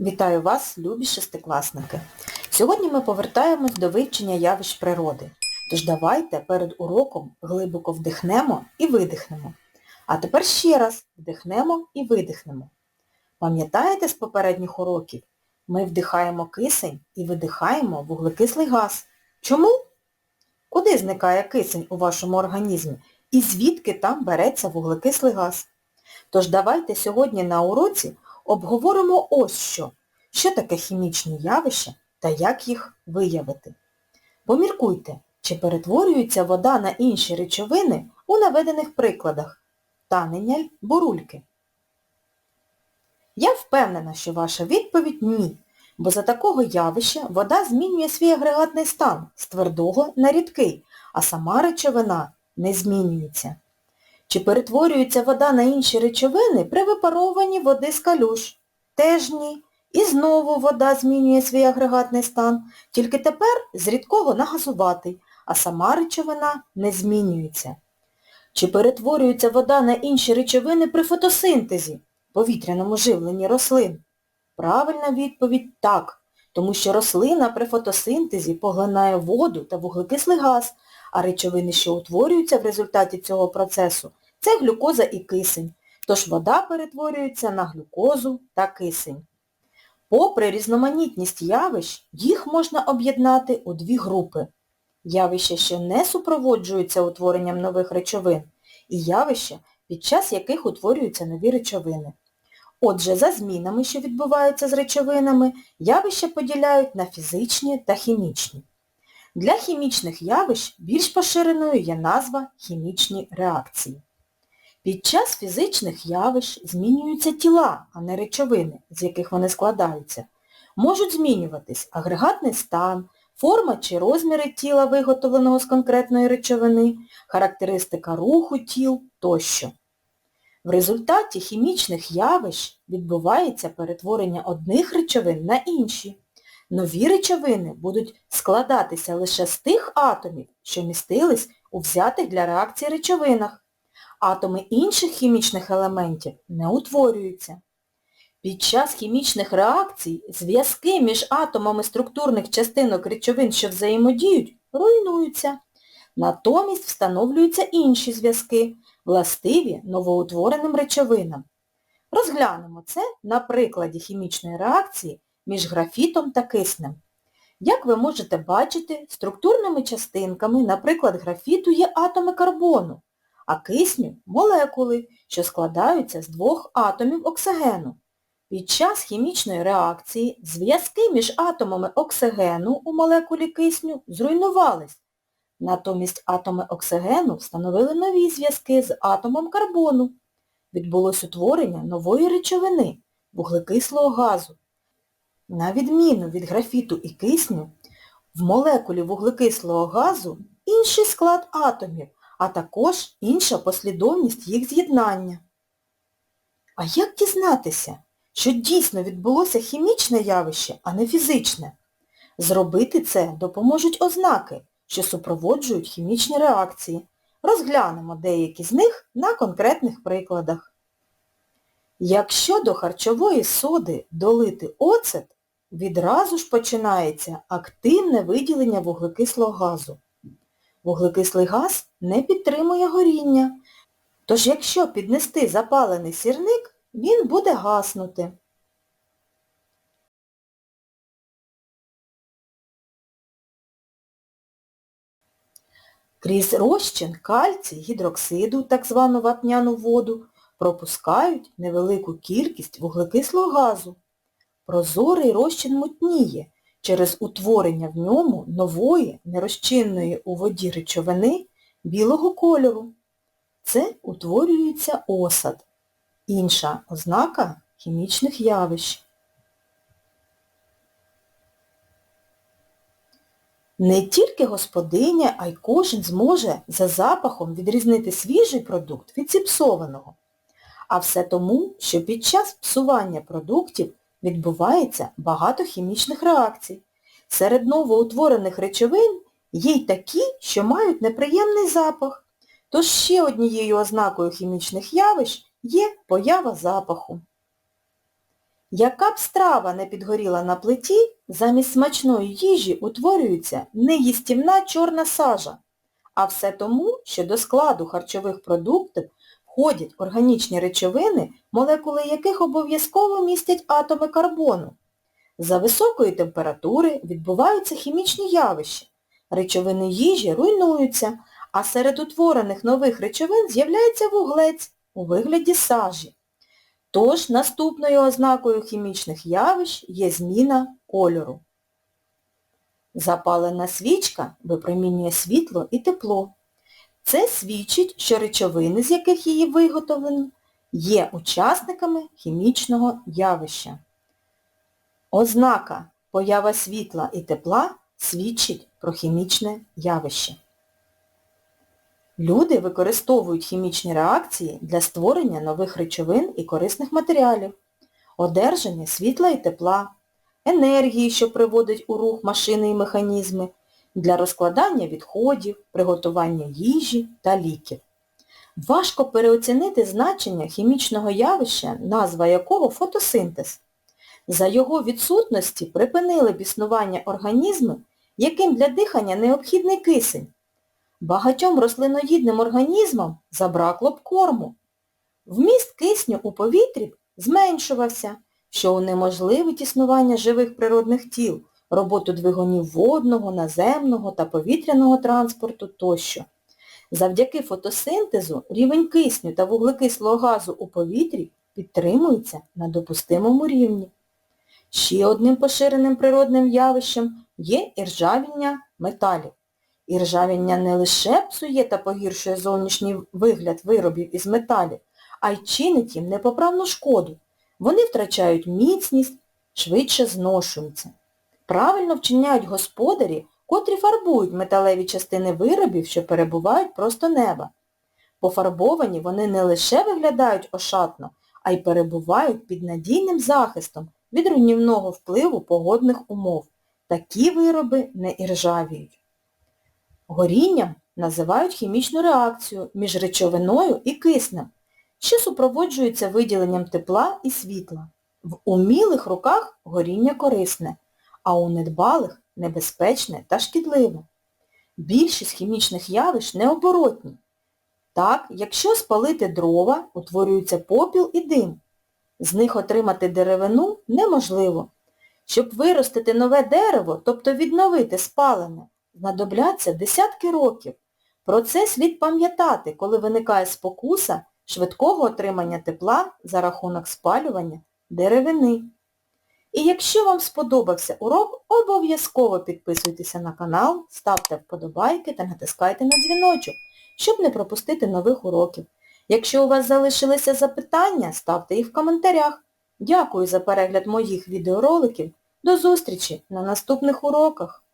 Вітаю вас, любі шестикласники! Сьогодні ми повертаємось до вивчення явищ природи. Тож давайте перед уроком глибоко вдихнемо і видихнемо. А тепер ще раз вдихнемо і видихнемо. Пам'ятаєте з попередніх уроків? Ми вдихаємо кисень і видихаємо вуглекислий газ. Чому? Куди зникає кисень у вашому організмі і звідки там береться вуглекислий газ? Тож давайте сьогодні на уроці обговоримо ось що. Що таке хімічні явища та як їх виявити. Поміркуйте, чи перетворюється вода на інші речовини у наведених прикладах танення бурульки. Я впевнена, що ваша відповідь ні, бо за такого явища вода змінює свій агрегатний стан з твердого на рідкий, а сама речовина не змінюється. Чи перетворюється вода на інші речовини при випаровуванні води з калюш? Теж ні. І знову вода змінює свій агрегатний стан, тільки тепер з рідкого на газуватий, а сама речовина не змінюється. Чи перетворюється вода на інші речовини при фотосинтезі, повітряному живленні рослин? Правильна відповідь – так, тому що рослина при фотосинтезі поглинає воду та вуглекислий газ, а речовини, що утворюються в результаті цього процесу, це глюкоза і кисень. Тож вода перетворюється на глюкозу та кисень. Попри різноманітність явищ, їх можна об'єднати у дві групи. Явища, що не супроводжуються утворенням нових речовин, і явища, під час яких утворюються нові речовини. Отже, за змінами, що відбуваються з речовинами, явища поділяють на фізичні та хімічні. Для хімічних явищ більш поширеною є назва хімічні реакції. Під час фізичних явищ змінюються тіла, а не речовини, з яких вони складаються. Можуть змінюватись агрегатний стан, форма чи розміри тіла, виготовленого з конкретної речовини, характеристика руху тіл тощо. В результаті хімічних явищ відбувається перетворення одних речовин на інші. Нові речовини будуть складатися лише з тих атомів, що містились у взятих для реакції речовинах. Атоми інших хімічних елементів не утворюються. Під час хімічних реакцій зв'язки між атомами структурних частинок речовин, що взаємодіють, руйнуються. Натомість встановлюються інші зв'язки, властиві новоутвореним речовинам. Розглянемо це на прикладі хімічної реакції між графітом та киснем. Як ви можете бачити, структурними частинками, наприклад, графіту є атоми карбону, а кисню – молекули, що складаються з двох атомів оксигену. Під час хімічної реакції зв'язки між атомами оксигену у молекулі кисню зруйнувались. Натомість атоми оксигену встановили нові зв'язки з атомом карбону. Відбулось утворення нової речовини – вуглекислого газу. На відміну від графіту і кисню, в молекулі вуглекислого газу інший склад атомів, а також інша послідовність їх з'єднання. А як дізнатися, що дійсно відбулося хімічне явище, а не фізичне? Зробити це допоможуть ознаки, що супроводжують хімічні реакції. Розглянемо деякі з них на конкретних прикладах. Якщо до харчової соди долити оцет, відразу ж починається активне виділення вуглекислого газу. Вуглекислий газ не підтримує горіння, тож якщо піднести запалений сірник, він буде гаснути. Крізь розчин кальцій, гідроксиду, так звану вапняну воду, пропускають невелику кількість вуглекислого газу. Прозорий розчин мутніє через утворення в ньому нової, нерозчинної у воді речовини білого кольору. Це утворюється осад. Інша ознака хімічних явищ. Не тільки господиня, а й кожен зможе за запахом відрізнити свіжий продукт від зіпсованого. А все тому, що під час псування продуктів відбувається багато хімічних реакцій. Серед новоутворених речовин є й такі, що мають неприємний запах. Тож ще однією ознакою хімічних явищ є поява запаху. Яка б страва не підгоріла на плиті, замість смачної їжі утворюється неїстівна чорна сажа. А все тому, що до складу харчових продуктів входять органічні речовини, молекули яких обов'язково містять атоми карбону. За високої температури відбуваються хімічні явища. Речовини їжі руйнуються, а серед утворених нових речовин з'являється вуглець у вигляді сажі. Тож наступною ознакою хімічних явищ є зміна кольору. Запалена свічка випромінює світло і тепло. Це свідчить, що речовини, з яких її виготовлено, є учасниками хімічного явища. Ознака поява світла і тепла свідчить про хімічне явище. Люди використовують хімічні реакції для створення нових речовин і корисних матеріалів, одержання світла і тепла, енергії, що приводить у рух машини і механізми, для розкладання відходів, приготування їжі та ліків. Важко переоцінити значення хімічного явища, назва якого фотосинтез. За його відсутності припинили б існування організми, яким для дихання необхідний кисень. Багатьом рослиноїдним організмам забракло б корму. Вміст кисню у повітрі зменшувався, що унеможливить існування живих природних тіл, роботу двигунів водного, наземного та повітряного транспорту тощо. Завдяки фотосинтезу рівень кисню та вуглекислого газу у повітрі підтримується на допустимому рівні. Ще одним поширеним природним явищем є іржавіння металів. Іржавіння не лише псує та погіршує зовнішній вигляд виробів із металів, а й чинить їм непоправну шкоду. Вони втрачають міцність, швидше зношуються. Правильно вчиняють господарі, котрі фарбують металеві частини виробів, що перебувають просто неба. Пофарбовані вони не лише виглядають ошатно, а й перебувають під надійним захистом від руйнівного впливу погодних умов. Такі вироби не іржавіють. Горінням називають хімічну реакцію між речовиною і киснем, що супроводжується виділенням тепла і світла. В умілих руках горіння корисне, а у недбалих небезпечне та шкідливе. Більшість хімічних явищ необоротні. Так, якщо спалити дрова, утворюється попіл і дим. З них отримати деревину неможливо. Щоб виростити нове дерево, тобто відновити спалене, знадобляться десятки років. Про це слід пам'ятати, коли виникає спокуса швидкого отримання тепла за рахунок спалювання деревини. І якщо вам сподобався урок, обов'язково підписуйтеся на канал, ставте вподобайки та натискайте на дзвіночок, щоб не пропустити нових уроків. Якщо у вас залишилися запитання, ставте їх в коментарях. Дякую за перегляд моїх відеороликів. До зустрічі на наступних уроках!